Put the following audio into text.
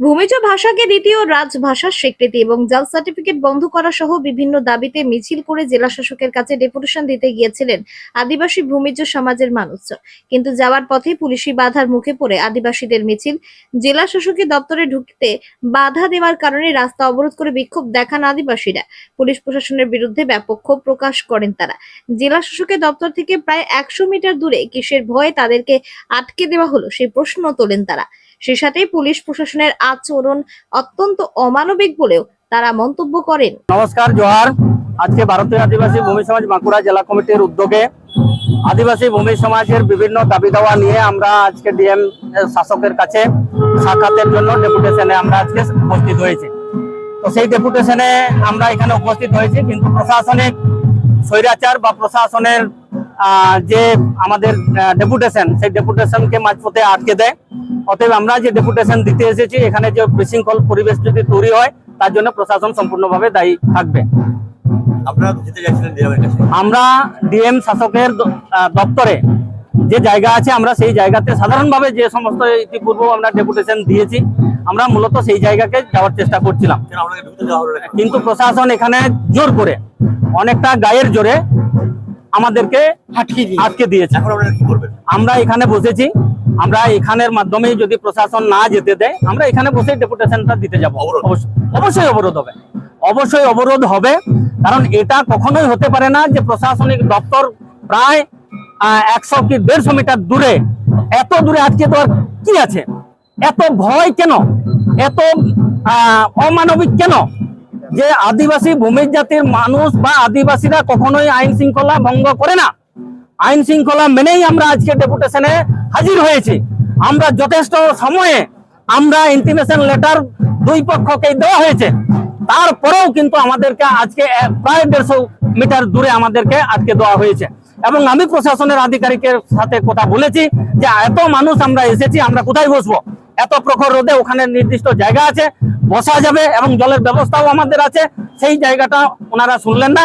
ভূমিজ ভাষাকে দ্বিতীয় রাজভাষার স্বীকৃতি এবং জাল সার্টিফিকেট বন্ধ করা সহ বিভিন্ন দাবিতে মিছিল করে জেলা শাসকের কাছে ডেপুটেশন দিতে গিয়েছিলেন আদিবাসী ভূমিজ সমাজের মানুষজন। কিন্তু যাওয়ার পথে পুলিশি বাধার মুখে পড়ে আদিবাসীদের মিছিল। জেলা শাসকের দপ্তরে ঢুকতে বাধা দেওয়ার কারণে রাস্তা অবরোধ করে বিক্ষোভ দেখান আদিবাসীরা। পুলিশ প্রশাসনের বিরুদ্ধে ব্যাপক ক্ষোভ প্রকাশ করেন তারা। জেলা শাসকের দপ্তর থেকে প্রায় একশো মিটার দূরে কিসের ভয়ে তাদেরকে আটকে দেওয়া হলো সেই প্রশ্ন তোলেন তারা। সেই সাথে পুলিশ প্রশাসনের আচরণ অত্যন্ত অমানবিক বলেও তারা মন্তব্য করেন। নমস্কার, জোহার। আজকে ভারতীয় আদিবাসী ভূমি সমাজ বাঁকুড়া জেলা কমিটির উদ্যোগে আদিবাসী ভূমি সমাজের বিভিন্ন দাবি দাওয়া নিয়ে আমরা আজকে ডিএম শাসকের কাছে সাক্ষাতের জন্য ডেপুটেশনে আমরা আজকে উপস্থিত হয়েছি। তো সেই ডেপুটেশনে আমরা এখানে উপস্থিত হয়েছি, কিন্তু প্রশাসনিক স্বৈরাচার বা প্রশাসনের যে আমাদের ডেপুটেশন, সেই ডেপুটেশনকে মাঝপথে আটকে দেয়। অতএব আমরা যে ডেপুটেশন দিতে এসেছি এখানে যে বিশৃঙ্খল পরিবেশ যদি তৈরি হয় তার জন্য প্রশাসন সম্পূর্ণভাবে দায়ী থাকবে। আপনারা যেতে যাচ্ছিলেন আমরা ডিএম শাসকের দ- দপ্তরে যে জায়গা আছে আমরা সেই জায়গাতে সাধারণভাবে যে সমস্ত ইতিপূর্ব আমরা ডেপুটেশন দিয়েছি আমরা মূলত সেই জায়গাকে যাওয়ার চেষ্টা করছিলাম। কিন্তু প্রশাসন এখানে জোর করে অনেকটা গায়ের জোরে আমাদেরকে আটকে দিয়েছে। আমরা এখানে বসেছি আমরা এখানের মাধ্যমেই যদি প্রশাসন না যেতে দেয় আমরা এখানে বসে ডেপুটেশনটা দিতে যাব? অবশ্যই অবরোধ হবে। অবশ্যই অবরোধ হবে কারণ এটা কখনোই হতে পারে না যে প্রশাসনিক দপ্তর প্রায় একশো কি দেড়শো মিটার দূরে এত দূরে আজকে তো আর কি আছে? এত ভয় কেন? এত অমানবিক কেন? যে আদিবাসী ভূমি জাতির মানুষ বা আদিবাসীরা কখনোই আইন শৃঙ্খলা ভঙ্গ করে না। আইন শৃঙ্খলা মেনেই আমরা আজকে ডেপুটেশনে হাজির হয়েছি। আমরা যথেষ্ট সময়ে আমরা ইন্টিমেশন লেটার দুই পক্ষকে দেওয়া হয়েছে। তারপরেও কিন্তু আমাদেরকে আজকে প্রায় দেড়শো মিটার দূরে আমাদেরকে আটকে দেওয়া হয়েছে। এবং আমি প্রশাসনের আধিকারিকের সাথে কথা বলেছি যে, এত মানুষ আমরা এসেছি, আমরা কোথায় বসবো? এত প্রখর রোদে ওখানে নির্দিষ্ট জায়গা আছে, বসা যাবে এবং জলের ব্যবস্থাও আমাদের আছে। সেই জায়গাটা ওনারা শুনলেন না।